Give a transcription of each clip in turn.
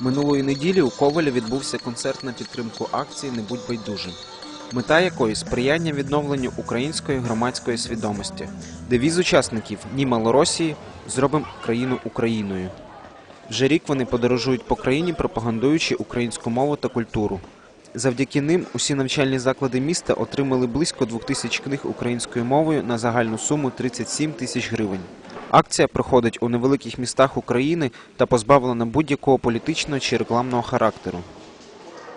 Минулої неділі у Ковалі відбувся концерт на підтримку акції Не будь байдужим, мета якої сприяння відновленню української громадської свідомості. Девіз учасників Ні Малоросії зробимо країну Україною. Вже рік вони подорожують по країні, пропагандуючи українську мову та культуру. Завдяки ним усі навчальні заклади міста отримали близько двох тисяч книг українською мовою на загальну суму 37 тисяч гривень. Акція проходить у невеликих містах України та позбавлена будь-якого політичного чи рекламного характеру.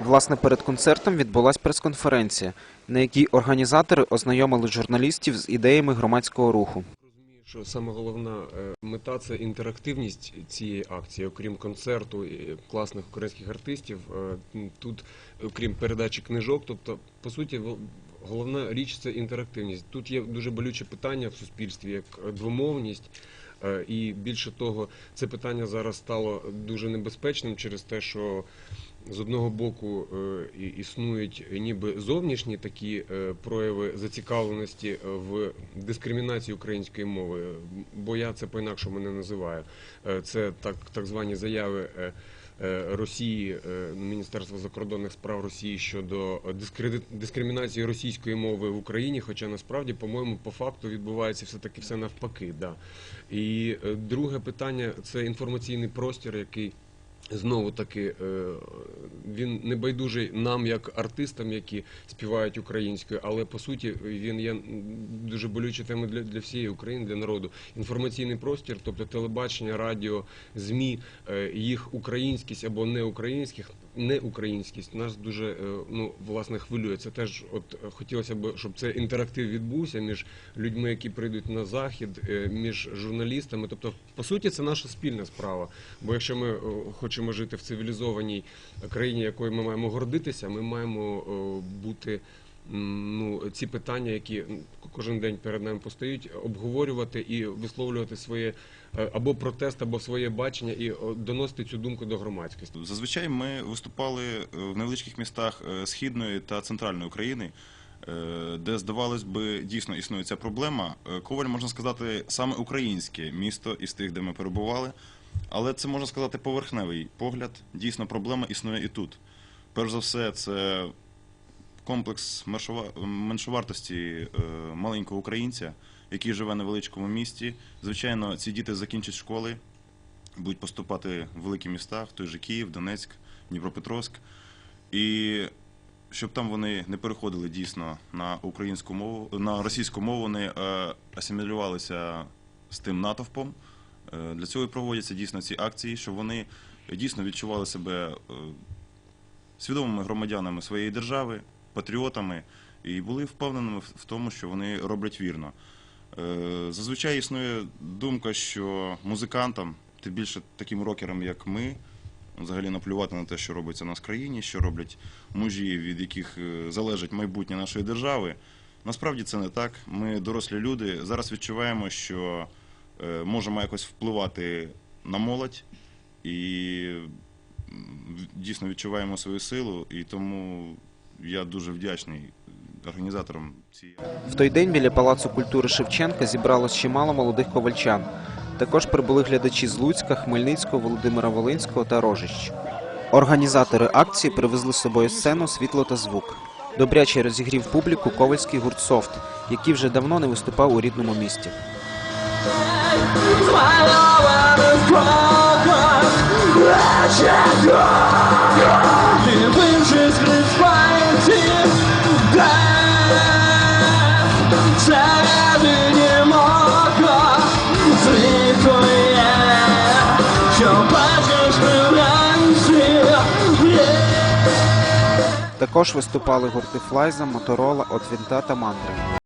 Власне, перед концертом відбулась прес-конференція, на якій організатори ознайомили журналістів з ідеями громадського руху. Що саме головна е, мета це інтерактивність цієї акції, окрім концерту і класних українських артистів. е, Тут, окрім передачі книжок, тобто, по суті, головна річ це інтерактивність. Тут є дуже болюче питання в суспільстві, як двомовність. Е, І більше того, це питання зараз стало дуже небезпечним через те, що з одного боку е, існують ніби зовнішні такі е, прояви зацікавленості в дискримінації української мови, бо я це по-інакшому не називаю. Це так, так звані заяви. Е, е, Росії, е, Міністерства закордонних справ Росії щодо дискреди- дискримінації російської мови в Україні, хоча насправді, по-моєму, по факту відбувається все таки все навпаки. Да. І е, друге питання це інформаційний простір, який знову таки е, він не байдужий нам, як артистам, які співають українською, але по суті він є дуже болючою темою для, для всієї України, для народу. Інформаційний простір, тобто телебачення, радіо, змі, е, їх українськість або неукраїнських, неукраїнськість нас дуже е, ну власне хвилює. Це теж, от хотілося б, щоб це інтерактив відбувся між людьми, які прийдуть на захід, е, між журналістами. Тобто, по суті, це наша спільна справа. Бо якщо ми хочемо жити в цивілізованій країні, якою ми маємо гордитися, ми маємо е, бути. Ну, ці питання, які кожен день перед нами постають, обговорювати і висловлювати своє е, або протест, або своє бачення, і доносити цю думку до громадськості. Зазвичай ми виступали е, в невеличких містах східної та центральної України, де здавалось би дійсно існує ця проблема. Е, Коваль можна сказати саме українське місто із тих, де ми перебували, але це можна сказати поверхневий погляд. Дійсно, проблема існує і тут. Перш за все, це комплекс меншовартості е, маленького українця, який живе на величкому місті. Звичайно, ці діти закінчать школи, будуть поступати в великі міста, в той же Київ, Донецьк, Дніпропетровськ. І щоб там вони не переходили дійсно на українську мову, на російську мову, вони е, асимілювалися з тим натовпом. Е, Для цього і проводяться дійсно ці акції, щоб вони дійсно відчували себе е, свідомими громадянами своєї держави, патріотами і були впевненими в- тому, що вони роблять вірно. Зазвичай існує думка, що музикантам, тим більше таким рокерам, як ми, взагалі наплювати на те, що робиться в нас країні, що роблять мужі, від яких е, залежить майбутнє нашої держави. Насправді це не так. Ми дорослі люди. Зараз відчуваємо, що е, можемо якось впливати на молодь і дійсно відчуваємо свою силу. І тому я дуже вдячний організаторам цієї. В той день біля Палацу культури Шевченка зібралось чимало молодих ковальчан. Також прибули глядачі з Луцька, Хмельницького, Володимира Волинського та Рожищ. Організатори акції привезли з собою сцену, світло та звук. Добряче розігрів публіку ковальський гурт «Софт», який вже давно не виступав у рідному місті. Вивчись Також виступали гурти Флайза, Моторола, Отвінта та Мандри.